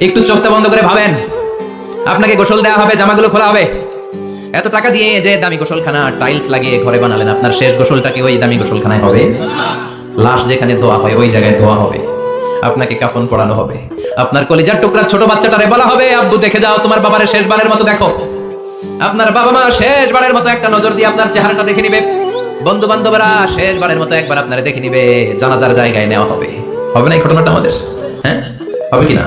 একটু চোখটা বন্ধ করে ভাবেন। আপনাকে গোসল দেওয়া হবে, জামাগুলো খোলা হবে। এত টাকা দিয়ে যে দামি গোসলখানা টাইলস লাগিয়ে ঘরে বানালেন আপনার শেষ গোসলটা কি ওই দামি গোসলখানায় হবে? লাশ যেখানে ধোয়া হয়, ওই জায়গায় ধোয়া হবে। আপনাকে কাফন পড়ানো হবে। আপনার কলিজার টুকরা ছোট বাচ্চাটারে বলা হবে, আব্বু, দেখে যাও, তোমার বাবারে শেষবারের মতো দেখো। আপনার বাবা মা শেষবারের মতো একটা নজর দিয়ে আপনার চেহারাটা দেখে নিবে। বন্ধু বান্ধবরা শেষবারের মতো একবার আপনারা দেখে নিবে, জানাজার জায়গায় নেওয়া হবে। হবে না এই ঘটনাটা আমাদের? হ্যাঁ? হবে কি না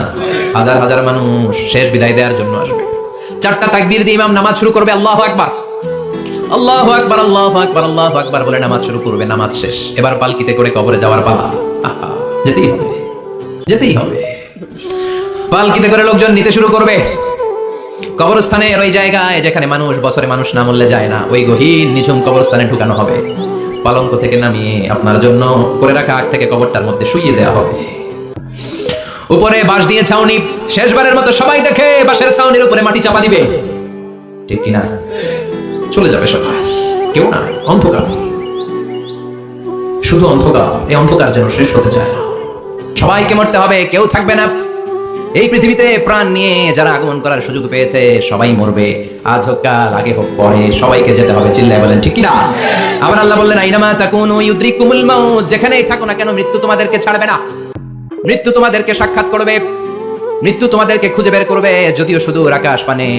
হাজার হাজার মানুষ শেষ বিদায় দেওয়ার জন্য আসবে। চারটা তাকবীর দিয়ে ইমাম নামাজ শুরু করবে, আল্লাহ একবার আল্লাহ আকবার আল্লাহ আকবার আল্লাহ আকবার বলে নামাজ শুরু করবে, নামাজ শেষ। এবার পালকিতে করে কবরে যাওয়ার পালা। যেতেই হবে যেতেই হবে। পালকিতে করে লোকজন নিতে শুরু করবে। কবরস্থানের ওই জায়গায় যেখানে মানুষ, বছরে মানুষ না মরলে যায় না, ওই গহীন, নিঝুম কবরস্থানে ঢুকানো হবে। পালঙ্ক থেকে নামিয়ে আপনার জন্য করে রাখা আগ থেকে কবরটার মধ্যে শুইয়ে দেওয়া হবে। উপরে বাঁশ দিয়ে ছাউনি। শেষবারের মতো সবাই দেখে বাঁশের ছাউনির উপরে মাটি চাপা দিবে। ঠিক কিনা? চলে যাবে সবাই। কেউ না, অন্ধকার। শুধু অন্ধকার, এই অন্ধকার যেন শেষ হতে চায় না। সবাইকে মরতে হবে, কেউ থাকবে না। এই পৃথিবীতে প্রাণ নিয়ে যারা আগমন করার সুযোগ পেয়েছে, সবাই মরবে। আজ হোক কাল, আগে হোক পরে, সবাইকে যেতে হবে, চিল্লায় বলেন, ঠিক কিনা? আবার আল্লাহ বললেন, আইনামা তাকুন ইউদ্রিকুমুল মাউত যেখানেই থাকো না কেন, মৃত্যু তোমাদেরকে ছাড়বে না। মৃত্যু তোমাদেরকে সাক্ষাৎ করবে। মৃত্যু তোমাদেরকে খুঁজে বের করবে, যদিও শুধু আকাশ পানে।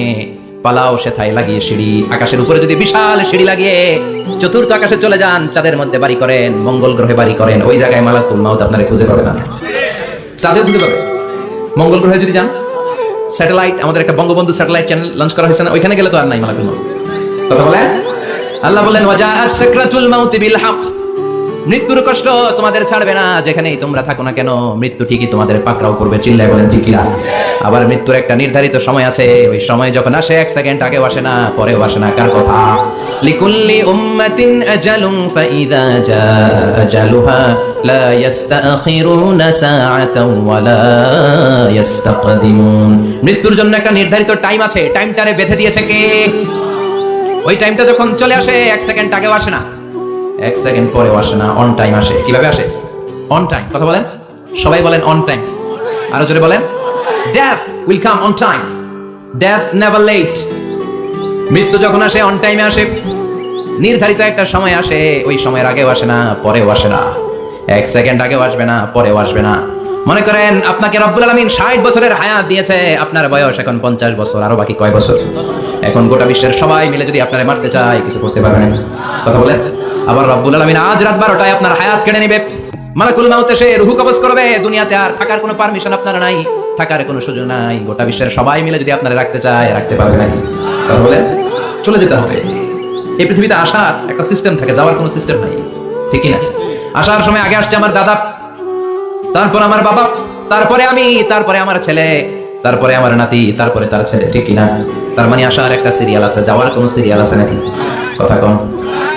পালাও সেথায় লাগিয়ে সিঁড়ি। আকাশের উপরে যদি বিশাল সিঁড়ি লাগিয়ে চতুর্থ আকাশে চলে যান, চাঁদের মধ্যে বাড়ি করেন, মঙ্গল গ্রহে বাড়ি করেন, ওই জায়গায় মালাকুল মাউত আপনারা খুঁজে পাবে না। চাঁদে খুঁজে পাবে। মঙ্গল গ্রহে যদি যান, স্যাটেলাইট, আমাদের একটা বঙ্গবন্ধু স্যাটেলাইট চ্যানেল লঞ্চ করা হয়েছে না, ওইখানে গেলে তো আর নাই মালাকুল মাউত। কথা বলে আল্লাহ বলেন, ওয়াজাআত সাকরাতুল মাউতি বিল হক। মৃত্যুর কষ্ট তোমাদের ছাড়বে না, যেখানেই তোমরা থাকো না কেন, মৃত্যু ঠিকই তোমাদের পাকড়াও করবে, চিল্লায় বলেন ঠিক আবার মৃত্যুর একটা নির্ধারিত সময় আছে, ওই সময় যখন আসে, এক সেকেন্ড আগেও আসে না, পরেও আসে না, কার কথা? লিকুল্লি উম্মাতিন আজালুম ফাইদা জা আজালুহা লা সাআতাও ইস্তাকদিমুন মৃত্যুর জন্য একটা নির্ধারিত টাইম আছে টাইমটারে বেঁধে দিয়েছে কে? ওই টাইমটা যখন চলে আসে, এক সেকেন্ড আগেও আসে না। এক সেকেন্ড পরেও আসে না অন টাইম আসে। কীভাবে আসে? অন টাইম কথা বলেন? সবাই বলেন অন টাইম আরও জোরে বলেন। Death will come on time death never late মৃত্যু যখন আসে অন টাইমে আসে। নির্ধারিত একটা সময় আসে, ওই সময়ের আগেও আসে না, পরেও আসে না। এক সেকেন্ড আগেও আসবে না, পরেও আসবে না। মনে করেন, আপনাকে রব্বুল আলমিন ষাট বছরের হায়াত দিয়েছে, আপনার বয়স এখন পঞ্চাশ বছর, আরও বাকি কয় বছর? এখন গোটা বিশ্বের সবাই মিলে যদি আপনারা মারতে চায়, কিছু করতে পারবেন কথা বলেন? আবার রব্বুল আলমিন আজ রাত বারোটায় আপনার হায়াত কেড়ে নেবে। মালাকুল মাউত এসে রুহু কবজ করবে, দুনিয়াতে আর থাকার কোনো পারমিশন আপনার নাই, থাকার কোনো সুযোগ নাই। গোটা বিশ্বের সবাই মিলে যদি আপনারা রাখতে চায়, রাখতে পারবে নাকি? কথা বলেন? চলে যেতে হবে। এই পৃথিবীতে আসার একটা সিস্টেম থাকে, যাওয়ার কোনো সিস্টেম নাই। ঠিক না আসার সময় আগে আসছে আমার দাদা, তারপর আমার বাবা, তারপরে আমি, তারপরে আমার ছেলে, তারপরে আমার নাতি, তারপরে তার ছেলে। ঠিক না তার মানে আসার একটা সিরিয়াল আছে, যাওয়ার কোনো সিরিয়াল আছে নাকি? কথা কম।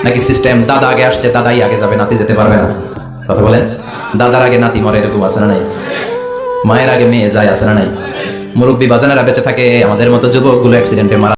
নাকি সিস্টেম দাদা আগে আসছে, দাদাই আগে যাবে, নাতি যেতে পারবে না? কথা বলেন? দাদার আগে নাতি মরে এরকম আছে না নাই? মায়ের আগে মেয়ে যায় আছে না নাই? মুরব্বী বাজানেরা বেঁচে থাকে, আমাদের মতো যুবকগুলো অ্যাক্সিডেন্টে মারা